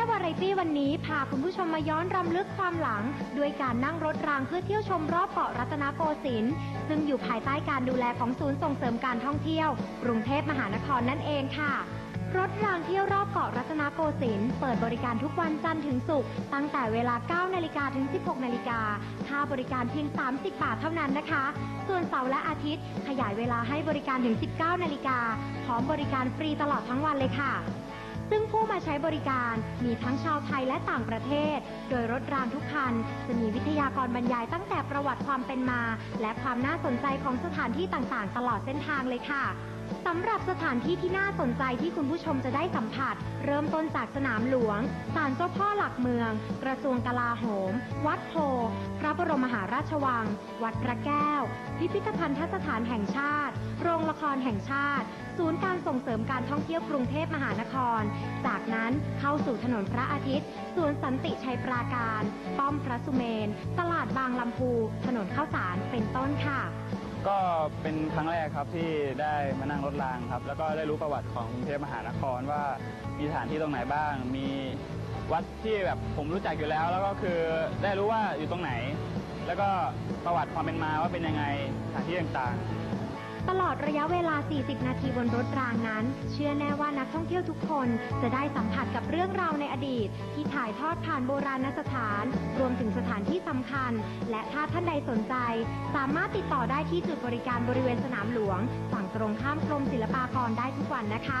ร่วาไรตี้วันนี้พาคุณผู้ชมมาย้อนรำลึกความหลัง ด้วยการนั่งรถรางเพื่อเที่ยวชมรอบเกาะรัตนโกสินทร์ซึ่งอยู่ภายใต้การดูแลของศูนย์ส่งเสริมการท่องเที่ยว กรุงเทพมหานครนั่นเองค่ะ รถรางเที่ยวรอบเกาะรัตนโกสินทร์เปิดบริการทุกวันจันทร์ถึงศุกร์ตั้งแต่เวลา 9 นาฬิกาถึง 16 นาฬิกาค่าบริการเพียง 30 บาทเท่านั้นนะคะ ส่วนเสาร์และอาทิตย์ ขยายเวลาให้บริการถึง 19 นาฬิกาพร้อมบริการฟรีตลอดทั้งวันเลยค่ะ ซึ่งผู้มาใช้บริการมีทั้งชาวไทยและต่างประเทศ โดยรถรางทุกคัน จะมีวิทยากรบรรยายตั้งแต่ประวัติความเป็นมา และความน่าสนใจของสถานที่ต่างๆ ตลอดเส้นทางเลยค่ะสำหรับสถานที่ที่น่าสนใจที่คุณผู้ชมจะได้สัมผัส เริ่มต้นจากสนามหลวง ศาลเจ้าพ่อหลักเมือง กระทรวงกลาโหม วัดโพ พระบรมมหาราชวัง วัดพระแก้ว พิพิธภัณฑสถานแห่งชาติโร ครแห่งชาติ ศูนย์การส่งเสริมการท่องเที่ยวกรุงเทพมหานคร จากนั้นเข้าสู่ถนนพระอาทิตย์สวนสันติชัยปราการ ป้อมพระสุเมน ตลาดบางลำพู ถนนข้าวสารเป็นต้นค่ะ ก็เป็นครั้งแรกครับที่ได้มานั่งรถรางครับ แล้วก็ได้รู้ประวัติของกรุงเทพมหานครว่ามีสถานที่ตรงไหนบ้าง มีวัดที่แบบผมรู้จักอยู่แล้ว แล้วก็คือได้รู้ว่าอยู่ตรงไหน แล้วก็ประวัติความเป็นมาว่าเป็นยังไงสถานที่ต่างๆ ตลอดระยะเวลา 40 นาทีบนรถรางนั้น เชื่อแน่ว่านักท่องเที่ยวทุกคนจะได้สัมผัสกับเรื่องราวในอดีต ที่ถ่ายทอดผ่านโบราณสถาน รวมถึงสถานที่สำคัญ และถ้าท่านใดสนใจ สามารถติดต่อได้ที่จุดบริการบริเวณสนามหลวง ฝั่งตรงข้ามกรมศิลปากรได้ทุกวันนะคะ